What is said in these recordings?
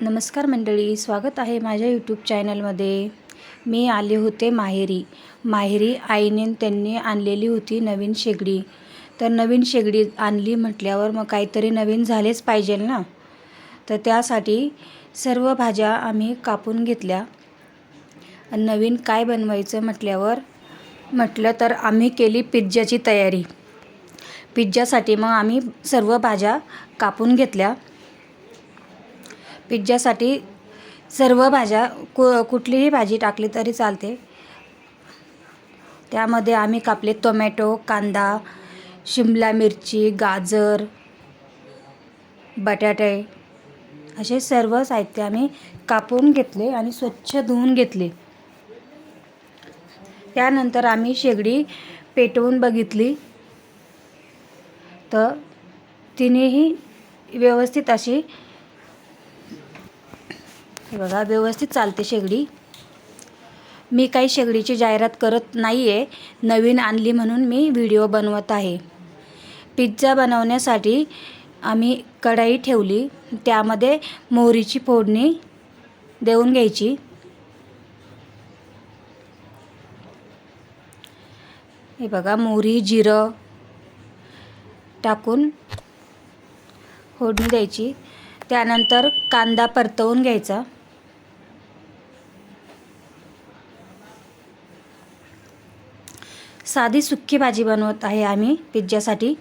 नमस्कार मंडळी स्वागत आहे माझ्या यूट्यूब चॅनलमध्ये मी आले होते माहेरी. माहेरी आईने त्यांनी आणलेली होती नवीन शेगडी. तर नवीन शेगडी आणली म्हटल्यावर मग काहीतरी नवीन झालेच पाहिजे ना? तर त्यासाठी सर्व भाज्या आम्ही कापून घेतल्या. नवीन काय बनवायचं म्हटल्यावर म्हटलं तर आम्ही केली पिझ्झाची तयारी. पिझ्झासाठी मग आम्ही सर्व भाज्या कापून घेतल्या. पिझ्झासाठी सर्व भाज्या कु कुठलीही भाजी टाकली तरी चालते. त्यामध्ये आम्ही कापले टोमॅटो कांदा शिमला मिरची गाजर बटाटे असे सर्व साहित्य आम्ही कापून घेतले आणि स्वच्छ धुवून घेतले. त्यानंतर आम्ही शेगडी पेटवून बघितली. तर तिनेही व्यवस्थित अशी हे बघा व्यवस्थित चालते शेगडी. मी काही शेगडीची जाहिरात करत नाही आहे नवीन आणली म्हणून मी व्हिडिओ बनवत आहे. पिझ्झा बनवण्यासाठी आम्ही कढाई ठेवली. त्यामध्ये मोहरीची फोडणी देऊन घ्यायची. हे बघा मोहरी जिरं टाकून फोडणी द्यायची. त्यानंतर कांदा परतवून घ्यायचा. साधी सुक्की भाजी बनवत आहे आम्ही पिझ्झासाठी.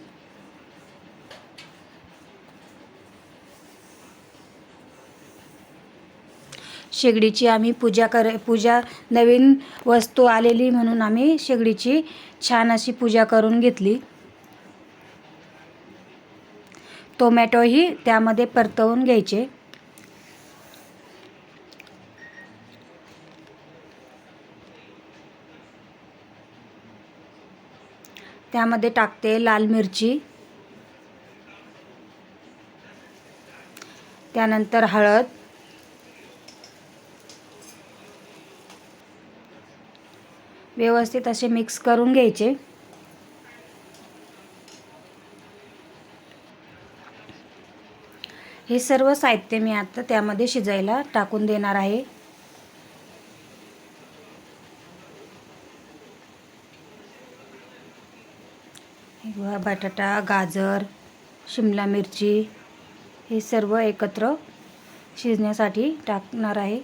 शेगडीची आम्ही पूजा कर पूजा नवीन वस्तू आलेली म्हणून आम्ही शेगडीची छान अशी पूजा करून घेतली. टोमॅटोही त्यामध्ये परतवून घ्यायचे. त्यामध्ये टाकते लाल मिरची. त्यानंतर हळद. व्यवस्थित असे मिक्स करून घ्यायचे. हे सर्व साहित्य मी आता त्यामध्ये शिजायला टाकून देणार आहे. हिरवा बटाटा गाजर शिमला मिरची हे सर्व एकत्र शिजण्यासाठी टाकणार आहे.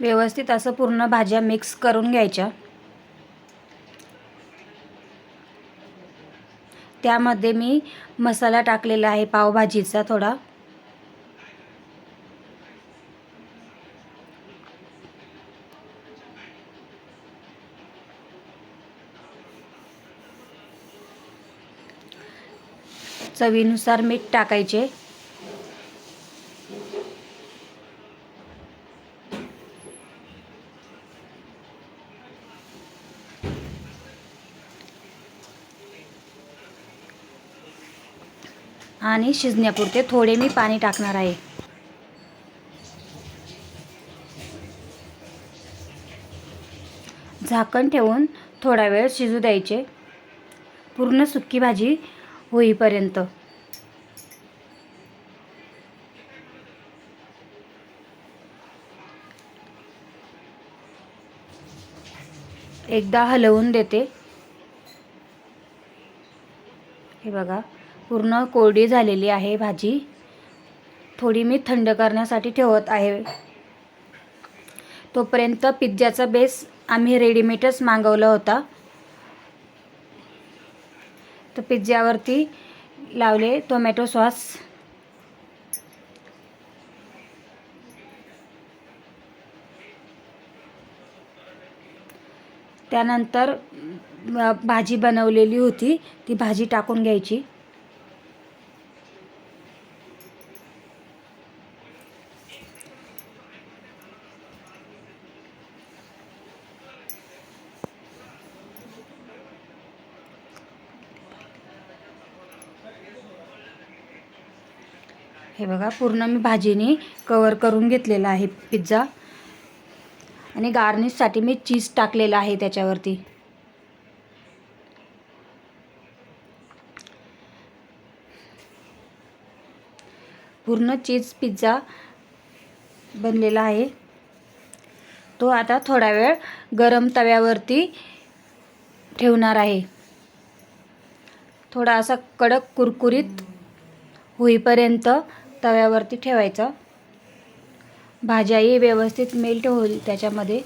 व्यवस्थित असं पूर्ण भाज्या मिक्स करून घ्यायच्या. त्यामध्ये मी मसाला टाकलेला आहे पावभाजीचा थोडा. चवीनुसार मीठ टाकायचे. आणि शिजण्यापुरते थोडे मी पाणी टाकणार आहे. झाकण ठेवून थोडा वेळ शिजू द्यायचे. पूर्ण सुक्की भाजी होईपर्यंत. एकदा हलवून देते. हे बघा. पूर्ण कोरडी झालेली आहे भाजी. थोडी मी थंड करण्यासाठी ठेवत आहे. तोपर्यंत पिझ्झाचा बेस आम्ही रेडीमेडच मागवला होता. तर पिझ्झावरती लावले टोमॅटो सॉस. त्यानंतर भाजी बनवलेली होती. ती भाजी टाकून घ्यायची. हे बघा पूर्ण मी भाजीने कवर करून घेतलेला आहे पिझ्झा आणि गार्निशसाठी मी चीज टाकलेला आहे त्याच्यावरती. पूर्ण चीज पिझ्झा बनलेला आहे. तो आता थोडा वेळ गरम तव्यावरती ठेवणार आहे. थोडा असा कडक कुरकुरीत होईपर्यंत तव्यावरती ठेवायचं. भाज्याही व्यवस्थित मेल्ट होईल त्याच्यामध्ये.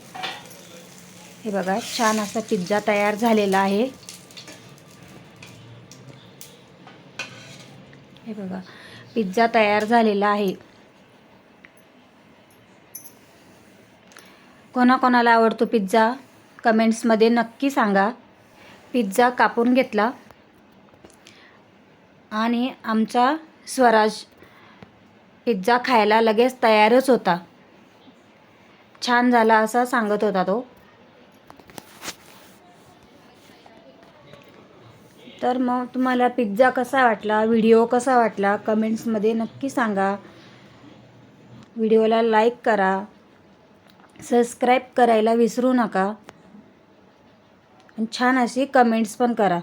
हे बघा छान असा पिझ्झा तयार झालेला आहे. हे बघा पिझ्झा तयार झालेला आहे. कोणाकोणाला आवडतो पिझ्झा कमेंट्समध्ये नक्की सांगा. पिझ्झा कापून घेतला. आणि आमचा स्वराज पिझ्झा खायला लगेच तयारच होता. छान झाला असा सांगत होता तो. तर मग तुम्हाला पिझ्झा कसा वाटला? व्हिडिओ कसा वाटला? कमेंट्समध्ये नक्की सांगा. व्हिडिओला लाईक करा. सबस्क्राईब करायला विसरू नका. आणि छान अशी कमेंट्स पण करा.